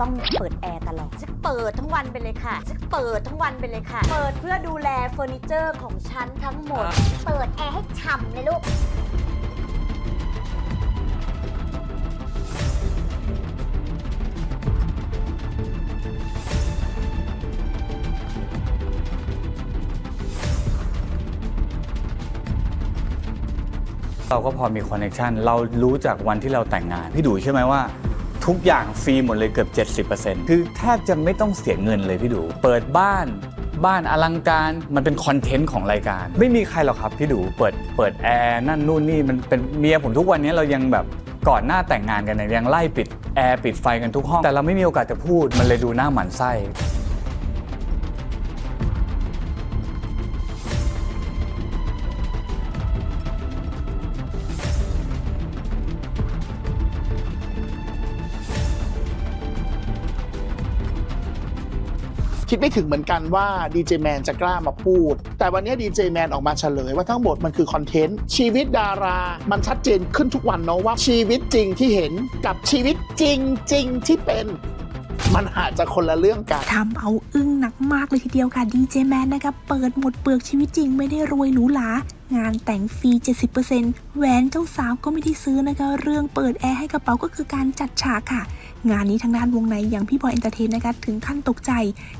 ต้องเปิดแอร์ตลอดฉันเปิดทั้งวันไปเลยค่ะฉันเปิดทั้งวันไปเลยค่ะ เปิดเพื่อดูแลเฟอร์นิเจอร์ของฉันทั้งหมด เปิดแอร์ให้ฉ่ำเลยลูกเราก็พอมีคอนเนคชันเรารู้จากวันที่เราแต่งงาน พี่ดูใช่ไหมว่า ทุกอย่างฟรีหมดเลยเกือบ 70%คือแทบจะไม่ต้องเสียเงินเลยพี่ดู เปิดบ้านบ้านอลังการมันเป็นคอนเทนต์ของรายการ ไม่มีใครหรอกครับพี่ดูเปิดเปิดแอร์นั่นนู่นนี่มันเป็นเมียผมทุกวันนี้เรายังแบบก่อนหน้าแต่งงานกันเนี่ยยังไล่ปิดแอร์ปิดไฟกันทุกห้อง แต่เราไม่มีโอกาสจะพูดมันเลยดูหน้าหมันไส้ คิดไม่ถึงเหมือนกันว่าดีเจแมนจะกล้ามาพูด แต่วันนี้ดีเจแมนออกมาเฉลยว่าทั้งหมดมันคือคอนเทนต์ชีวิตดารา มันชัดเจนขึ้นทุกวันเนาะว่าชีวิตจริงที่เห็นกับชีวิตจริงจริงที่เป็นมันอาจจะคนละเรื่องกันทำเอาอึ้งหนักมากเลยทีเดียวค่ะดีเจแมนนะคะเปิดหมดเปลือกชีวิตจริงไม่ได้รวยหรูหรางานแต่งฟรี 70%แหวนเจ้าสาวก็ไม่ได้ซื้อนะคะ เรื่องเปิดแอร์ให้กระเป๋าก็คือการจัดฉากค่ะ งานนี้ทางด้านวงในอย่างพี่บอยเอนเตอร์เทนนะคะถึงขั้นตกใจ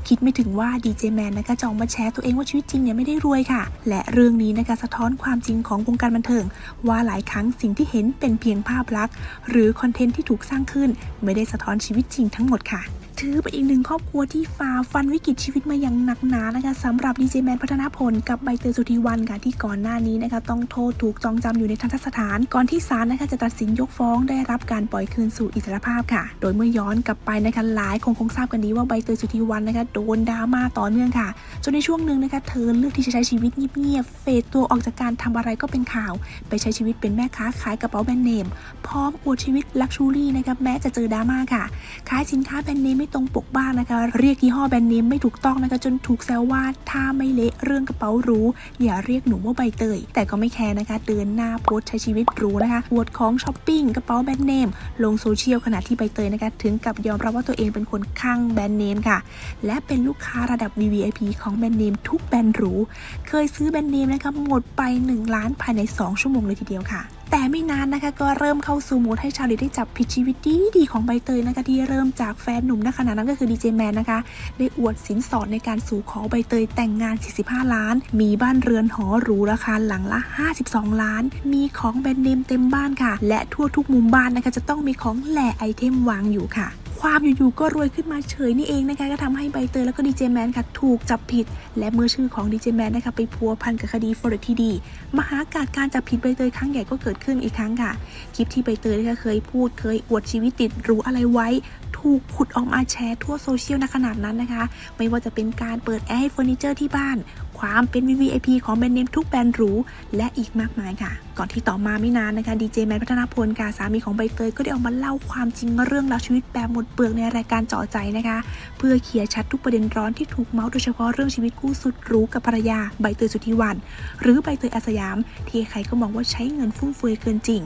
คิดไม่ถึงว่าดีเจแมนนะคะจองมาแชร์ตัวเองว่าชีวิตจริงเนี่ยไม่ได้รวยค่ะ และเรื่องนี้นะคะสะท้อนความจริงของวงการบันเทิง ว่าหลายครั้งสิ่งที่เห็นเป็นเพียงภาพลักษณ์ หรือคอนเทนต์ที่ถูกสร้างขึ้น ไม่ได้สะท้อนชีวิตจริงทั้งหมดค่ะ ถือเป็นอีกหนึ่งครอบครัวที่ฝ่าฟันวิกฤตชีวิตมาอย่างหนักหนานะคะสำหรับดีเจแมนพัฒนพลกับใบเตยสุธีวันค่ะที่ก่อนหน้านี้นะคะต้องโทษถูกจองจำอยู่ในทันตสถาน ก่อนที่ศาลนะคะจะตัดสินยกฟ้องได้รับการปล่อยคืนสู่อิสรภาพค่ะ โดยเมื่อย้อนกลับไปนะคะหลายคงคงทราบกันดีว่าใบเตยสุธีวันนะคะโดนดราม่าต่อเนื่องค่ะจนในช่วงหนึ่งนะคะเธอเลือกที่จะใช้ชีวิตเงียบๆเฟดตัวออกจากการทำอะไรก็เป็นข่าว ไปใช้ชีวิตเป็นแม่ค้าขายกระเป๋าแบรนด์เนมพร้อมอวดชีวิตลักชูรี่นะคะแม้จะเจอดราม่าค่ะขายสินค้าแบรนด์เนมไม่ตรงปกบ้างนะคะ เรียกยี่ห้อแบรนด์เนมไม่ถูกต้องนะคะ จนถูกแซวว่าถ้าไม่เละเรื่องกระเป๋าหรูอย่าเรียกหนูว่าใบเตย แต่ก็ไม่แคร์นะคะ เดินหน้าโพสใช้ชีวิตหรูนะคะอวดของช้อปปิ้งกระเป๋าแบรนด์เนมลงโซเชียลขณะที่ใบเตยนะคะ ถึงกับยอมรับว่าตัวเองเป็นคนคลั่งแบรนด์เนมค่ะ และเป็นลูกค้าระดับ VVIP ของแบรนด์เนมทุกแบรนด์หรู เคยซื้อแบรนด์เนมนะคะหมดไป 1 ล้านภายใน 2 ชั่วโมงเลยทีเดียวค่ะ แต่ไม่นานนะคะก็เริ่มเข้าสู่มูดให้ชาวเน็ตได้จับผิดชีวิตดีดีของใบเตยนะคะที่เริ่มจากแฟนหนุ่มณขณะนั้นก็คือดีเจแมนนะคะ ได้อวดสินสอดในการสู่ขอใบเตยแต่งงาน 45 ล้าน มีบ้านเรือนหอหรูราคาหลังละ 52 ล้าน มีของแบรนด์เนมเต็มบ้านค่ะ และทั่วทุกมุมบ้านนะคะจะต้องมีของแหล่ไอเทมวางอยู่ค่ะ ความอยู่ๆก็รวยขึ้นมาเฉยนี่เองนะคะก็ทำให้ใบเตยแล้วก็ดีเจแมนค่ะถูกจับผิด และเมื่อชื่อของดีเจแมนนะคะไปพัวพันกับคดี Forex ทีดีมหากาศการจับผิดใบเตยครั้งใหญ่ก็เกิดขึ้นอีกครั้งค่ะ คลิปที่ใบเตยนะคะเคยพูดเคยอวดชีวิตติดหรู้อะไรไว้ ถูกขุดออกมาแชร์ทั่วโซเชียลณขนาดนั้นนะคะ ไม่ว่าจะเป็นการเปิดแอร์ให้เฟอร์นิเจอร์ที่บ้าน ความเป็น VVIP ของแบรนด์เนมทุกแบรนด์หรู และอีกมากมายค่ะ ก่อนที่ต่อมาไม่นานนะคะดีเจแมนพัฒนาพลค่ะสามีของใบเตยก็ได้ออกมาเล่าความจริงเรื่องราวชีวิตแบบหมดเปลือกในรายการเจาะใจนะคะ เพื่อเคลียร์ชัดทุกประเด็นร้อนที่ถูกเมาส์โดยเฉพาะเรื่องชีวิตคู่สุดหรูกับภรรยาใบเตยสุธีวัน หรือใบเตยอาสยาม ที่ใครก็มองว่าใช้เงินฟุ่มเฟือยเกินจริง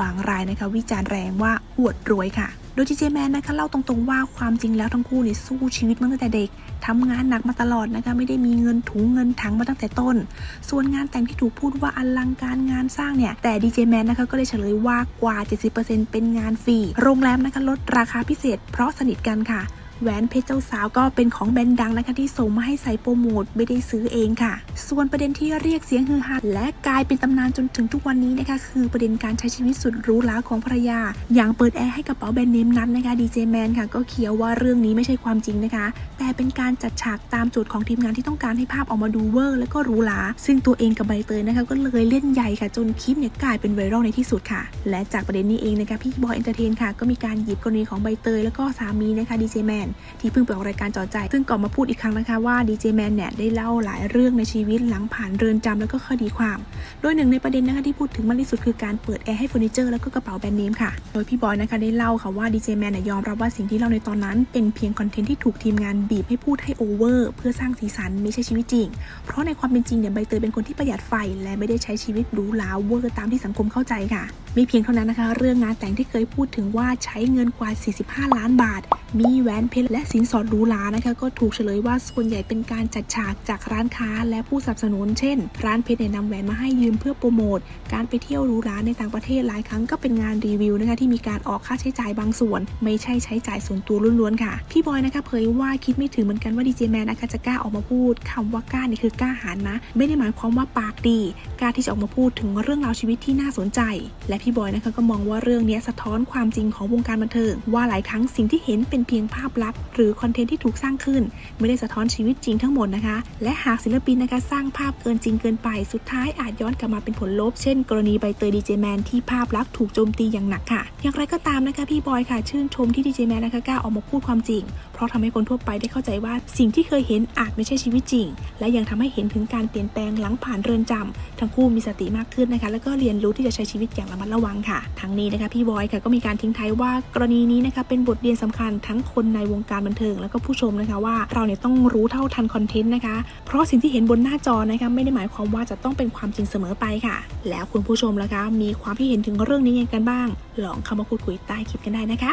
บางรายนะคะ วิจารณ์แรงว่าอวดรวยค่ะ โดยจีเจแมนนะคะเล่าตรงๆว่าความจริงแล้วทั้งคู่เนี่ยสู้ชีวิตมาตั้งแต่เด็กทำงานหนักมาตลอดนะคะไม่ได้มีเงินถุงเงินถังมาตั้งแต่ต้น ส่วนงานแต่งที่ถูกพูดว่าอลังการงานสร้างเนี่ย แต่ดีเจแมนนะคะก็ได้เฉลยว่ากว่า 70%เป็นงานฟรี โรงแรมนะคะลดราคาพิเศษเพราะสนิทกันค่ะ แหวนเพชรเจ้าสาวก็เป็นของแบรนด์ดังนะคะที่ส่งมาให้ใส่โปรโมทไม่ได้ซื้อเองค่ะ ส่วนประเด็นที่เรียกเสียงฮือฮาและกลายเป็นตำนานจนถึงทุกวันนี้นะคะคือประเด็นการใช้ชีวิตสุดรูหราของภรรยา อย่างเปิดแอร์ให้กระเป๋าแบรนด์เนมนั้นนะคะดีเจแมนค่ะก็เขียวว่าเรื่องนี้ไม่ใช่ความจริงนะคะ แต่เป็นการจัดฉากตามโจทย์ของทีมงานที่ต้องการให้ภาพออกมาดูเวอร์และก็รูหราซึ่งตัวเองกับใบเตยนะคะก็เลยเล่นใหญ่ค่ะจนคลิปเนี่ยกลายเป็นไวรัลในที่สุดค่ะ และจากประเด็นนี้เองนะคะพี่บอยเอนเตอร์เทนค่ะก็มีการหยิบกรณีของใบเตยแล้วก็สามีนะคะดีเจแมนที่เพิ่งไปออกรายการจอใจ ซึ่งก่อนมาพูดอีกครั้งนะคะว่าดีเจแมนเนี่ยได้เล่าหลายเรื่องในชีวิตหลังผ่านเรือนจำแล้วก็คดีความ โดยหนึ่งในประเด็นนะคะที่พูดถึงมากที่สุดคือการเปิดแอร์ให้เฟอร์นิเจอร์แล้วก็กระเป๋าแบรนด์เนมค่ะ โดยพี่บอยนะคะได้เล่าค่ะว่าดีเจแมนเนี่ยอมรับว่าสิ่งที่เล่าในตอนนั้น เป็นเพียงคอนเทนต์ที่ถูกทีมงานบีบให้พูดให้โอเวอร์เพื่อสร้างสีสันไม่ใช่ชีวิตจริง เพราะในความเป็นจริงเนี่ยใบเตยเป็นคนที่ประหยัดไฟ และไม่ได้ใช้ชีวิตหรูหราเวอร์ตามที่สังคมเข้าใจค่ะม่เพียงเท่านั้นนะคะ เรื่องงานแต่งที่เคยพูดถึงว่าใช้เงินกว่า 45 ล้านบาท มีแหวนเพชรและสินสอดหรูหรานะคะ ก็ถูกเฉลยว่าส่วนใหญ่เป็นการจัดฉากจากร้านค้าและผู้สนับสนุน เช่น ร้านเพชรเนี่ยนำแหวนมาให้ยืมเพื่อโปรโมท การไปเที่ยวหรูหราในต่างประเทศหลายครั้งก็เป็นงานรีวิวนะคะที่มีการออกค่าใช้จ่ายบางส่วน ไม่ใช่ใช้จ่ายส่วนตัวล้วนๆค่ะ พี่บอยนะคะเผยว่าคิดไม่ถึงเหมือนกันว่าดีเจแมนนะคะจะกล้าออกมาพูดคำว่ากล้านี่คือกล้าหาญนะ ไม่ได้หมายความว่าปากดีกล้าที่จะออกมาพูดถึงเรื่องราวชีวิตที่น่าสนใจ และพี่บอยนะคะก็มองว่าเรื่องนี้สะท้อนความจริงของวงการบันเทิง ว่าหลายครั้งสิ่งที่เห็นเป็นเพียงภาพลักษณ์หรือคอนเทนต์ที่ถูกสร้างขึ้น ไม่ได้สะท้อนชีวิตจริงทั้งหมดนะคะ และหากศิลปินนะคะสร้างภาพเกินจริงเกินไปสุดท้ายอาจย้อนกลับมาเป็นผลลบ เช่น กรณีใบเตยดีเจแมนที่ภาพลักษณ์ถูกโจมตีอย่างหนักค่ะ อย่างไรก็ตามนะคะพี่บอยค่ะชื่นชมที่ดีเจแมนนะคะกล้าออกมาพูดความจริง เพราะทำให้คนทั่วไปได้เข้าใจว่าสิ่งที่เคยเห็นอาจไม่ใช่ชีวิตจริง และยังทำให้เห็นถึงการเปลี่ยนแปลงหลังผ่านเรือนจำทั้งคู่มีสติมากขึ้นนะคะ แล้วก็เรียนรู้ที่จะใช้ชีวิตอย่างระมัดระวังค่ะทั้งนี้นะคะพี่บอยค่ะก็มีการทิ้งท้ายว่ากรณีนี้นะคะเป็นบทเรียนสำคัญทั้งคนในวงการบันเทิง แล้วก็ผู้ชมนะคะว่าเราเนี่ยต้องรู้เท่าทันคอนเทนต์นะคะ เพราะสิ่งที่เห็นบนหน้าจอนะคะไม่ได้หมายความว่าจะต้องเป็นความจริงเสมอไปค่ะ แล้วคุณผู้ชมล่ะคะ มีความคิดเห็นถึงเรื่องนี้ยังไงกันบ้าง ลองเข้ามาพูดคุยใต้คลิปกันได้นะคะ